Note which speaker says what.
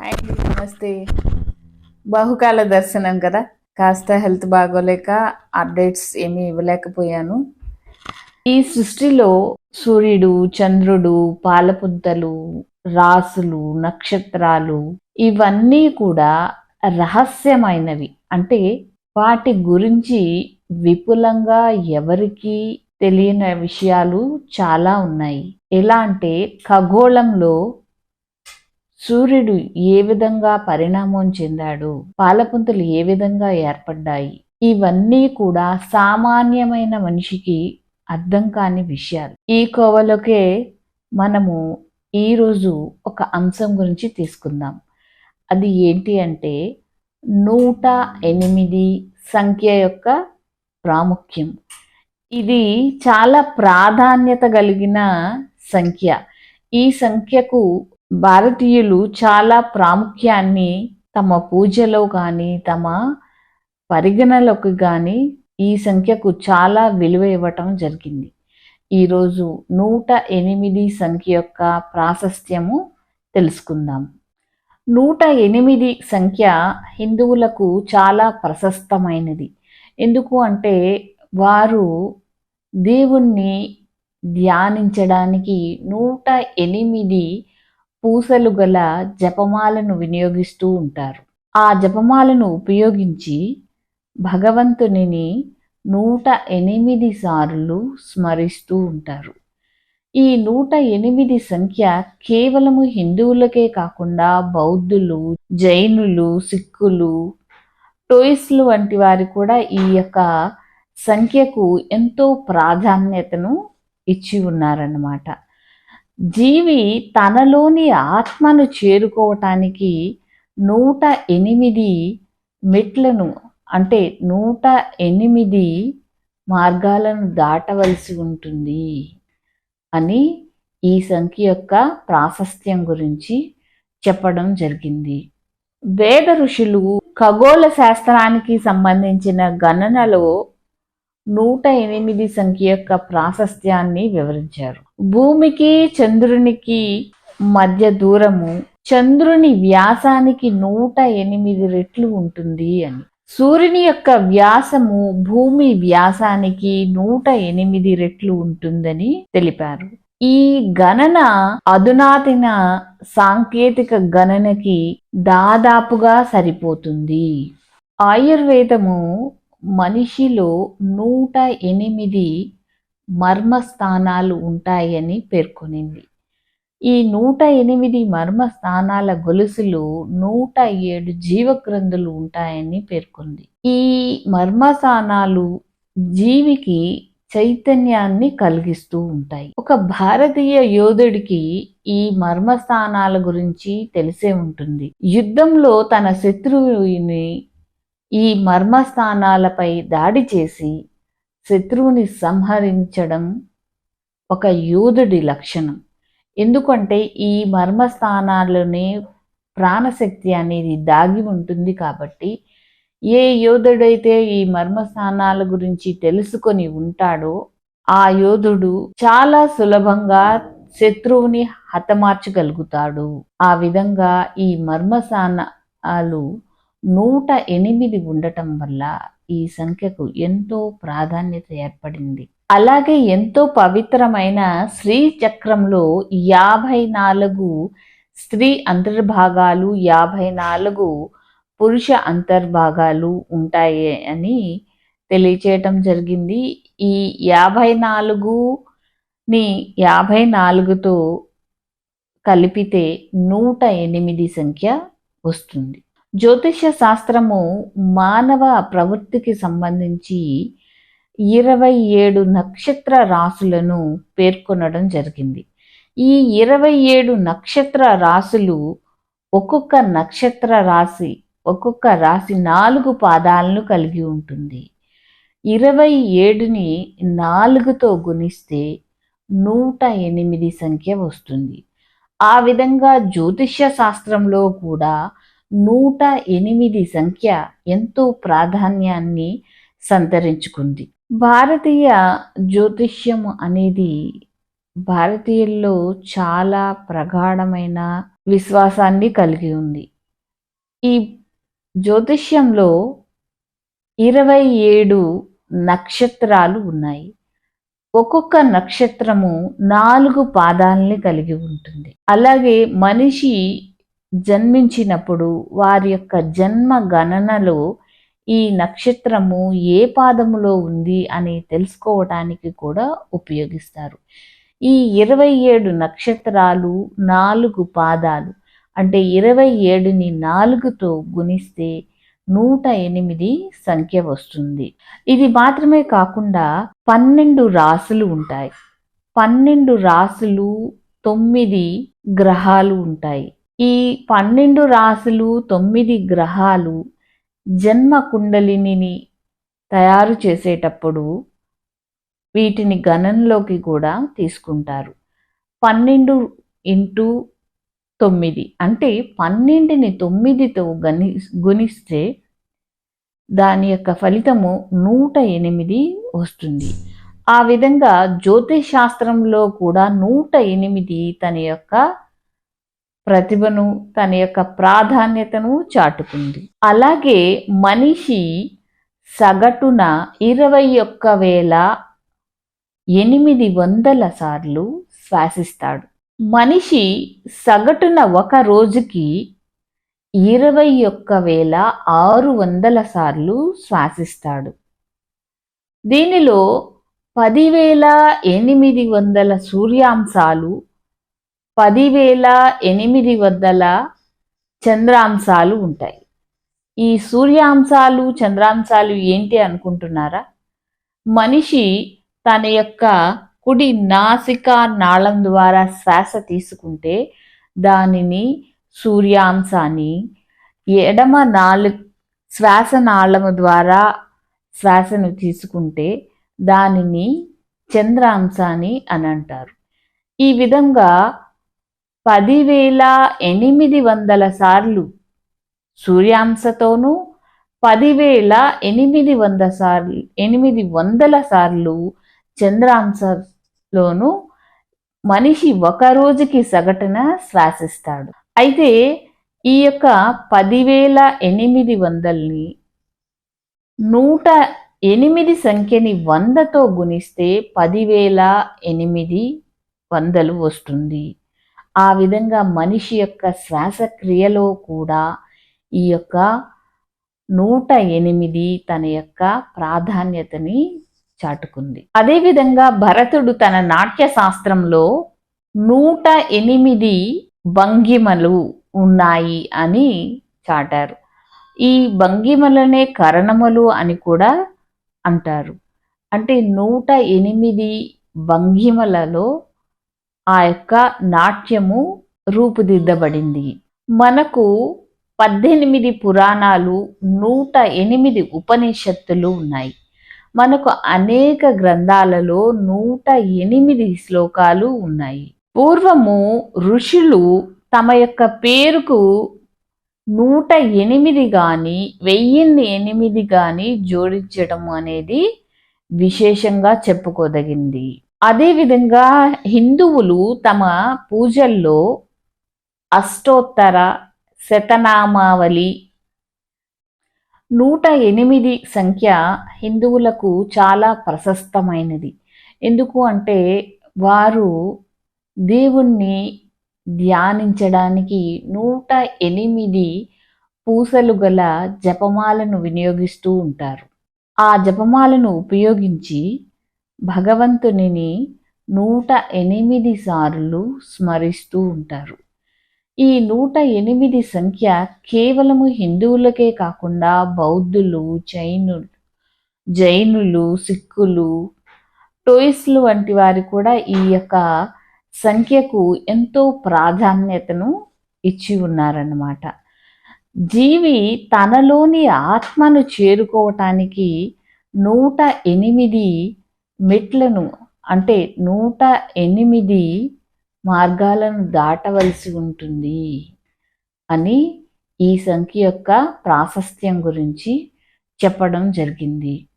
Speaker 1: Hi నమస్తే. బహుకాల దర్శనం కదా? కాస్త హెల్త్ బాగోలేక అప్డేట్స్ ఏమీ ఇవ్వలేకపోయాను. ఈ సృష్టిలో సూర్యుడు చంద్రుడు పాలపుద్దలు రాసులు నక్షత్రాలు ఇవన్నీ కూడా రహస్యమైనవి. అంటే వాటి గురించి విపులంగా ఎవరికి తెలియని విషయాలు చాలా ఉన్నాయి. ఎలా అంటే ఖగోళంలో సూర్యుడు ఏ విధంగా పరిణామం చెందాడు పాలపుంతలు ఏ విధంగా ఏర్పడ్డాయి ఇవన్నీ కూడా సామాన్యమైన మనిషికి అర్థం కాని విషయాలు. ఈ కోవలోకే మనము ఈరోజు ఒక అంశం గురించి తీసుకుందాం. అది ఏంటి అంటే నూట ఎనిమిది సంఖ్య యొక్క ప్రాముఖ్యం. ఇది చాలా ప్రాధాన్యత కలిగిన సంఖ్య. ఈ సంఖ్యకు భారతీయులు చాలా ప్రాముఖ్యాన్ని తమ పూజలో కానీ తమ పరిగణలోకి కానీ ఈ సంఖ్యకు చాలా విలువ ఇవ్వటం జరిగింది. ఈరోజు నూట ఎనిమిది సంఖ్య యొక్క ప్రాశస్త్యము తెలుసుకుందాం. నూట ఎనిమిది సంఖ్య హిందువులకు చాలా ప్రశస్తమైనది. ఎందుకు అంటే వారు దేవుణ్ణి ధ్యానించడానికి నూట ఎనిమిది పూసలు గల జపమాలను వినియోగిస్తూ ఉంటారు. ఆ జపమాలను ఉపయోగించి భగవంతునిని నూట ఎనిమిది సార్లు స్మరిస్తూ ఉంటారు. ఈ నూట ఎనిమిది సంఖ్య కేవలము హిందువులకే కాకుండా బౌద్ధులు జైనులు సిక్కులు టోయిస్లు వంటి వారు కూడా ఈ యొక్క సంఖ్యకు ఎంతో ప్రాధాన్యతను ఇచ్చి ఉన్నారన్నమాట. జీవి తనలోని ఆత్మను చేరుకోవటానికి నూట ఎనిమిది మెట్లను అంటే నూట ఎనిమిది మార్గాలను దాటవలసి ఉంటుంది అని ఈ సంఖ్య యొక్క ప్రాశస్త్యం గురించి చెప్పడం జరిగింది. వేద ఋషులు ఖగోళ శాస్త్రానికి సంబంధించిన గణనలో నూట ఎనిమిది సంఖ్య యొక్క ప్రాశస్త్యాన్ని వివరించారు. భూమికి చంద్రునికి మధ్య దూరము చంద్రుని వ్యాసానికి నూట ఎనిమిది రెట్లు ఉంటుంది అని. సూర్యుని యొక్క వ్యాసము భూమి వ్యాసానికి నూట ఎనిమిది రెట్లు ఉంటుందని తెలిపారు. ఈ గణన అధునాతిన సాంకేతిక గణనకి దాదాపుగా సరిపోతుంది. ఆయుర్వేదము మనిషిలో నూట ఎనిమిది మర్మస్థానాలు ఉంటాయని పేర్కొనింది. ఈ నూట ఎనిమిది మర్మస్థానాల గొలుసులు నూట ఏడు జీవగ్రంథులు ఉంటాయని పేర్కొంది. ఈ మర్మస్థానాలు జీవికి చైతన్యాన్ని కలిగిస్తూ ఉంటాయి. ఒక భారతీయ యోధుడికి ఈ మర్మస్థానాల గురించి తెలిసే ఉంటుంది. యుద్ధంలో తన శత్రువుని ఈ మర్మస్థానాలపై దాడి చేసి శత్రువుని సంహరించడం ఒక యోధుడి లక్షణం. ఎందుకంటే ఈ మర్మస్థానాల్లోనే ప్రాణశక్తి అనేది దాగి ఉంటుంది కాబట్టి ఏ యోధుడైతే ఈ మర్మస్థానాల గురించి తెలుసుకొని ఉంటాడో ఆ యోధుడు చాలా సులభంగా శత్రువుని హతమార్చగలుగుతాడు. ఆ విధంగా ఈ మర్మస్థానాలు నూట ఎనిమిది ఉండటం వల్ల ఈ సంఖ్యకు ఎంతో ప్రాధాన్యత ఏర్పడింది. అలాగే ఎంతో పవిత్రమైన శ్రీ చక్రంలో యాభై నాలుగు స్త్రీ అంతర్భాగాలు యాభై నాలుగు పురుష అంతర్భాగాలు ఉంటాయి అని తెలియచేయటం జరిగింది. ఈ యాభై నాలుగుని యాభై నాలుగుతో కలిపితే నూట ఎనిమిది సంఖ్య వస్తుంది. జ్యోతిష్య శాస్త్రము మానవ ప్రవృత్తికి సంబంధించి ఇరవై ఏడు నక్షత్ర రాసులను పేర్కొనడం జరిగింది. ఈ ఇరవై ఏడు నక్షత్ర రాసులు ఒక్కొక్క నక్షత్ర రాశి ఒక్కొక్క రాశి నాలుగు పాదాలను కలిగి ఉంటుంది. ఇరవై ఏడుని నాలుగుతో గుణిస్తే నూట ఎనిమిది సంఖ్య వస్తుంది. ఆ విధంగా జ్యోతిష్య శాస్త్రంలో కూడా నూట ఎనిమిది సంఖ్య ఎంతో ప్రాధాన్యాన్ని సంతరించుకుంది. భారతీయ జ్యోతిష్యం అనేది భారతీయుల్లో చాలా ప్రగాఢమైన విశ్వాసాన్ని కలిగి ఉంది. ఈ జ్యోతిష్యంలో ఇరవై ఏడు నక్షత్రాలు ఉన్నాయి. ఒక్కొక్క నక్షత్రము నాలుగు పాదాలని కలిగి ఉంటుంది. అలాగే మనిషి జన్మించినప్పుడు వారి యొక్క జన్మ గణనలో ఈ నక్షత్రము ఏ పాదములో ఉంది అని తెలుసుకోవటానికి కూడా ఉపయోగిస్తారు. ఈ ఇరవై ఏడు నక్షత్రాలు నాలుగు పాదాలు అంటే ఇరవై ఏడుని నాలుగుతో గుణిస్తే నూట ఎనిమిది సంఖ్య వస్తుంది. ఇది మాత్రమే కాకుండా పన్నెండు రాసులు ఉంటాయి. పన్నెండు రాసులు తొమ్మిది గ్రహాలు ఉంటాయి. ఈ పన్నెండు రాశులు తొమ్మిది గ్రహాలు జన్మ కుండలిని తయారు చేసేటప్పుడు వీటిని గణనలోకి కూడా తీసుకుంటారు. పన్నెండు ఇంటూ తొమ్మిది అంటే పన్నెండుని తొమ్మిదితో గణి గుణిస్తే దాని యొక్క ఫలితము నూట ఎనిమిది వస్తుంది. ఆ విధంగా జ్యోతిష్ శాస్త్రంలో కూడా నూట ఎనిమిది తన యొక్క ప్రతిభను తన యొక్క ప్రాధాన్యతను చాటుకుంది. అలాగే మనిషి సగటున ఇరవై ఒక్క వేల ఎనిమిది వందల సార్లు శ్వాసిస్తాడు మనిషి సగటున ఒక రోజుకి ఇరవై ఒక్క వేల ఆరు వందల సార్లు శ్వాసిస్తాడు దీనిలో పదివేల ఎనిమిది వందల సూర్యాంశాలు పదివేల ఎనిమిది వందల చంద్రాంశాలు ఉంటాయి. ఈ సూర్యాంశాలు చంద్రాంశాలు ఏంటి అనుకుంటున్నారా? మనిషి తన యొక్క కుడి నాసికా నాళం ద్వారా శ్వాస తీసుకుంటే దానిని సూర్యాంశాన్ని ఎడమ నాలు శ్వాస నాళము ద్వారా శ్వాసను తీసుకుంటే దానిని చంద్రాంశాన్ని అని అంటారు. ఈ విధంగా పదివేల ఎనిమిది వందల సార్లు. సూర్యాంశతోనూ పదివేల ఎనిమిది వంద సార్లు ఎనిమిది వందల సార్లు చంద్రాంశలోనూ మనిషి ఒక రోజుకి సగటున శ్వాసిస్తాడు. అయితే ఈ యొక్క పదివేల ఎనిమిది వందల్ని నూట ఎనిమిది సంఖ్యని వందతో గుణిస్తే పదివేల ఎనిమిది వందలు వస్తుంది. ఆ విధంగా మనిషి యొక్క శ్వాసక్రియలో కూడా ఈ యొక్క నూట ఎనిమిది తన యొక్క ప్రాధాన్యతని చాటుకుంది. అదేవిధంగా భరతుడు తన నాట్య శాస్త్రంలో నూట ఎనిమిది భంగిమలు ఉన్నాయి అని చాటారు. ఈ భంగిమలనే కరణములు అని కూడా అంటారు. అంటే నూట ఎనిమిది భంగిమలలో ఆ యొక్క నాట్యము రూపుదిద్దబడింది. మనకు పద్దెనిమిది పురాణాలు నూట ఎనిమిది ఉపనిషత్తులు ఉన్నాయి. మనకు అనేక గ్రంథాలలో నూట ఎనిమిది శ్లోకాలు ఉన్నాయి. పూర్వము ఋషులు తమ యొక్క పేరుకు నూట ఎనిమిది కానీ వెయ్యిన్ని ఎనిమిది కానీ జోడించడం అనేది విశేషంగా చెప్పుకోదగింది. అదేవిధంగా హిందువులు తమ పూజల్లో అష్టోత్తర శతనామావళి నూట ఎనిమిది సంఖ్య హిందువులకు చాలా ప్రశస్తమైనది. ఎందుకు అంటే వారు దేవుణ్ణి ధ్యానించడానికి నూట ఎనిమిది పూసలు గల జపమాలను వినియోగిస్తూ ఉంటారు. ఆ జపమాలను ఉపయోగించి భగవంతునిని నూట ఎనిమిది సార్లు స్మరిస్తూ ఉంటారు. ఈ నూట ఎనిమిది సంఖ్య కేవలము హిందువులకే కాకుండా బౌద్ధులు జైనులు జైనులు సిక్కులు టోయిస్లు వంటి వారు కూడా ఈ యొక్క సంఖ్యకు ఎంతో ప్రాధాన్యతను ఇచ్చి ఉన్నారన్నమాట. జీవి తనలోని ఆత్మను చేరుకోవటానికి నూట ఎనిమిది మెట్లను అంటే నూట ఎనిమిది మార్గాలను దాటవలసి ఉంటుంది అని ఈ సంఖ్య యొక్క ప్రాశస్త్యం గురించి చెప్పడం జరిగింది.